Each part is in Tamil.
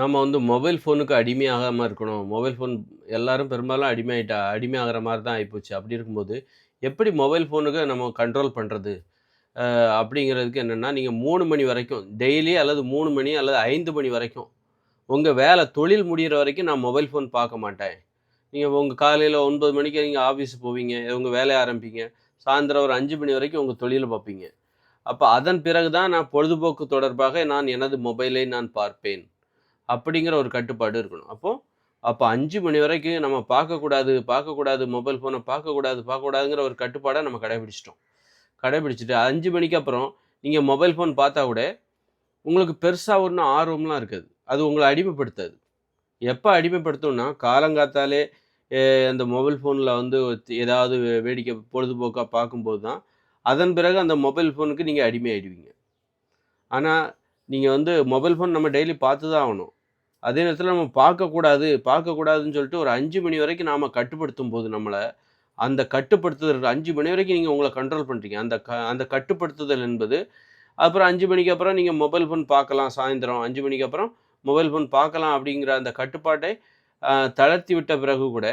நம்ம வந்து மொபைல் ஃபோனுக்கு அடிமையாகாமல் இருக்கணும். மொபைல் ஃபோன் எல்லாரும் பெரும்பாலும் அடிமையாயிட்டா அடிமையாகிற மாதிரி தான் ஆகிப்போச்சு அப்படி இருக்கும்போது, எப்படி மொபைல் ஃபோனுக்கு நம்ம கண்ட்ரோல் பண்ணுறது அப்படிங்கிறதுக்கு என்னென்னா நீங்கள் மூணு மணி வரைக்கும் டெய்லி அல்லது மூணு மணி அல்லது ஐந்து மணி வரைக்கும், உங்கள் வேலை தொழில் முடிகிற வரைக்கும் நான் மொபைல் ஃபோன் பார்க்க மாட்டேன். நீங்கள் உங்கள் காலையில் ஒன்பது மணிக்கு நீங்கள் ஆஃபீஸ் போவீங்க. உங்கள் வேலையை ஆரம்பிப்பீங்க. சாயந்தரம் ஒரு அஞ்சு மணி வரைக்கும் உங்கள் தொழிலை பார்ப்பீங்க. அப்போ அதன் பிறகு தான் நான் பொழுதுபோக்கு தொடர்பாக நான் எனது மொபைலை நான் பார்ப்பேன். அப்படிங்கிற ஒரு கட்டுப்பாடு இருக்கணும். அப்போது அப்போ அஞ்சு மணி வரைக்கும் நம்ம பார்க்கக்கூடாது, பார்க்கக்கூடாது, மொபைல் ஃபோனை பார்க்கக்கூடாது, பார்க்கக்கூடாதுங்கிற ஒரு கட்டுப்பாடை நம்ம கடைபிடிச்சிட்டோம் கடைபிடிச்சிட்டு அஞ்சு மணிக்கு அப்புறம் நீங்கள் மொபைல் ஃபோன் பார்த்தா கூட, உங்களுக்கு பெருசாக ஒன்று ஆர்வம்லாம் இருக்காது. அது உங்களை அடிமைப்படுத்தாது. எப்போ அடிமைப்படுத்தும்னா, காலங்காத்தாலே அந்த மொபைல் ஃபோனில் வந்து ஏதாவது வேடிக்கை பொழுதுபோக்காக பார்க்கும்போது தான், அதன் பிறகு அந்த மொபைல் ஃபோனுக்கு நீங்க அடிமையாயிடுவீங்க. ஆனால் நீங்கள் வந்து மொபைல் ஃபோன் நம்ம டெய்லி பார்த்து தான் ஆகணும். அதே நேரத்தில் நம்ம பார்க்கக்கூடாது, பார்க்கக்கூடாதுன்னு சொல்லிட்டு ஒரு அஞ்சு மணி வரைக்கும் நாம் கட்டுப்படுத்தும் போது நம்மளை அந்த கட்டுப்படுத்துதல் அஞ்சு மணி வரைக்கும் நீங்கள் உங்களை கண்ட்ரோல் பண்ணுறீங்க அந்த க அந்த கட்டுப்படுத்துதல் என்பது, அப்புறம் அஞ்சு மணிக்கு அப்புறம் நீங்கள் மொபைல் ஃபோன் பார்க்கலாம் சாயந்தரம் அஞ்சு மணிக்கு அப்புறம் மொபைல் ஃபோன் பார்க்கலாம் அப்படிங்கிற அந்த கட்டுப்பாட்டை தளர்த்தி விட்ட பிறகு கூட,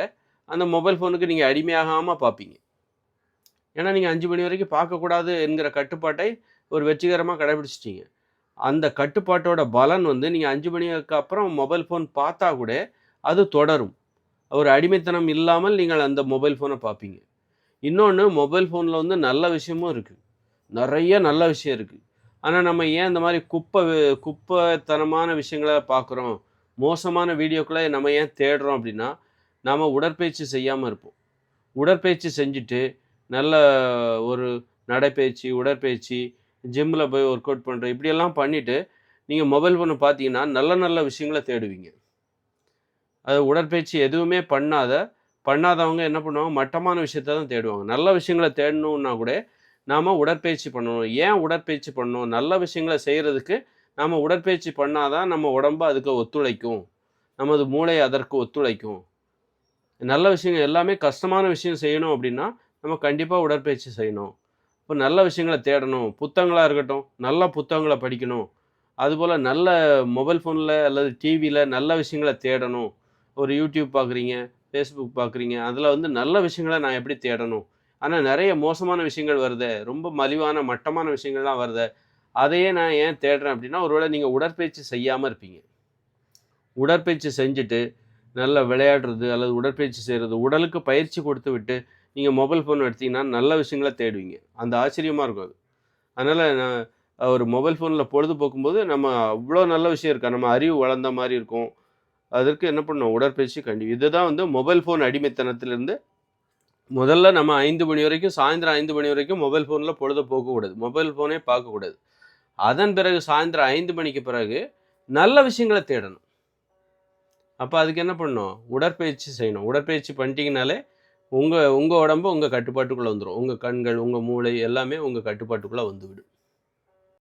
அந்த மொபைல் ஃபோனுக்கு நீங்கள் அடிமையாகாமல் பார்ப்பீங்க. ஏன்னா, நீங்கள் அஞ்சு மணி வரைக்கும் பார்க்கக்கூடாது என்கிற கட்டுப்பாட்டை ஒரு வெற்றிகரமாக கடைபிடிச்சிட்டிங்க அந்த கட்டுப்பாட்டோட பலன் வந்து நீங்கள் அஞ்சு மணிக்கு அப்புறம் மொபைல் ஃபோன் பார்த்தா கூட, அது தொடரும். ஒரு அடிமைத்தனம் இல்லாமல் நீங்கள் அந்த மொபைல் ஃபோனை பார்ப்பீங்க. இன்னொன்று மொபைல் ஃபோனில் வந்து நல்ல விஷயமும் இருக்குது நிறைய நல்ல விஷயம் இருக்குது ஆனால் நம்ம ஏன் இந்த மாதிரி குப்பை குப்பைத்தனமான விஷயங்கள பார்க்குறோம்? மோசமான வீடியோக்களை நம்ம ஏன் தேடுறோம் அப்படின்னா, நாம் உடற்பயிற்சி செய்யாமல் இருப்போம். உடற்பயிற்சி செஞ்சுட்டு, நல்ல ஒரு நடைப்பயிற்சி, உடற்பயிற்சி, ஜிம்மில் போய் ஒர்க் அவுட் பண்ணுறேன் இப்படியெல்லாம் பண்ணிவிட்டு நீங்கள் மொபைல் ஃபோனை பார்த்தீங்கன்னா, நல்ல நல்ல விஷயங்களை தேடுவீங்க. அது உடற்பயிற்சி எதுவுமே பண்ணாத பண்ணாதவங்க என்ன பண்ணுவாங்க? மட்டமான விஷயத்த தான் தேடுவாங்க. நல்ல விஷயங்கள தேடணும்னா கூட, நாம் உடற்பயிற்சி பண்ணணும். ஏன் உடற்பயிற்சி பண்ணணும்? நல்ல விஷயங்களை செய்கிறதுக்கு நாம் உடற்பயிற்சி பண்ணாதான் நம்ம உடம்பு அதுக்கு ஒத்துழைக்கும். நமது மூளை அதற்கு ஒத்துழைக்கும். நல்ல விஷயங்கள் எல்லாமே கஷ்டமான விஷயம் செய்யணும் அப்படின்னா, நம்ம கண்டிப்பாக உடற்பயிற்சி செய்யணும். இப்போ நல்ல விஷயங்களை தேடணும். புத்தகங்களாக இருக்கட்டும், நல்ல புத்தகங்களை படிக்கணும். அதுபோல் நல்ல மொபைல் ஃபோனில் அல்லது டிவியில் நல்ல விஷயங்கள தேடணும். ஒரு யூடியூப் பார்க்குறீங்க, ஃபேஸ்புக் பார்க்குறீங்க. அதில் வந்து நல்ல விஷயங்களை நான் எப்படி தேடணும்? ஆனால் நிறைய மோசமான விஷயங்கள் வருது ரொம்ப மலிவான, மட்டமான விஷயங்கள்லாம் வருதே, அதையே நான் ஏன் தேடுறேன் அப்படின்னா, ஒருவேளை நீங்கள் உடற்பயிற்சி செய்யாமல் இருப்பீங்க. உடற்பயிற்சி செஞ்சுட்டு, நல்லா விளையாடுறது அல்லது உடற்பயிற்சி செய்கிறது உடலுக்கு பயிற்சி கொடுத்து விட்டு, நீங்கள் மொபைல் ஃபோன் எடுத்தீங்கன்னா, நல்ல விஷயங்களை தேடுவீங்க. அந்த ஆச்சரியமாக இருக்கும் அது. அதனால் நான் ஒரு மொபைல் ஃபோன்ல பொழுதுபோக்கும்போது, நம்ம அவ்வளோ நல்ல விஷயம் இருக்கா நம்ம அறிவு வளர்ந்த மாதிரி இருக்கும். அதற்கு என்ன பண்ணணும்? உடற்பயிற்சி கண்டி இதுதான் வந்து மொபைல் ஃபோன் அடிமைத்தனத்திலேருந்து முதல்ல நம்ம ஐந்து மணி வரைக்கும் சாயந்தரம் ஐந்து மணி வரைக்கும் மொபைல் ஃபோனில் பொழுது போகக்கூடாது மொபைல் ஃபோனே பார்க்கக்கூடாது. அதன் பிறகு சாயந்தரம் ஐந்து மணிக்கு பிறகு நல்ல விஷயங்களை தேடணும். அப்போ அதுக்கு என்ன பண்ணணும்? உடற்பயிற்சி செய்யணும். உடற்பயிற்சி பண்ணிட்டீங்கனாலே, உங்கள் உங்கள் உடம்பு உங்கள் கட்டுப்பாட்டுக்குள்ளே வந்துரும். உங்கள் கண்கள், உங்கள் மூளை எல்லாமே உங்கள் கட்டுப்பாட்டுக்குள்ளே வந்துவிடும்.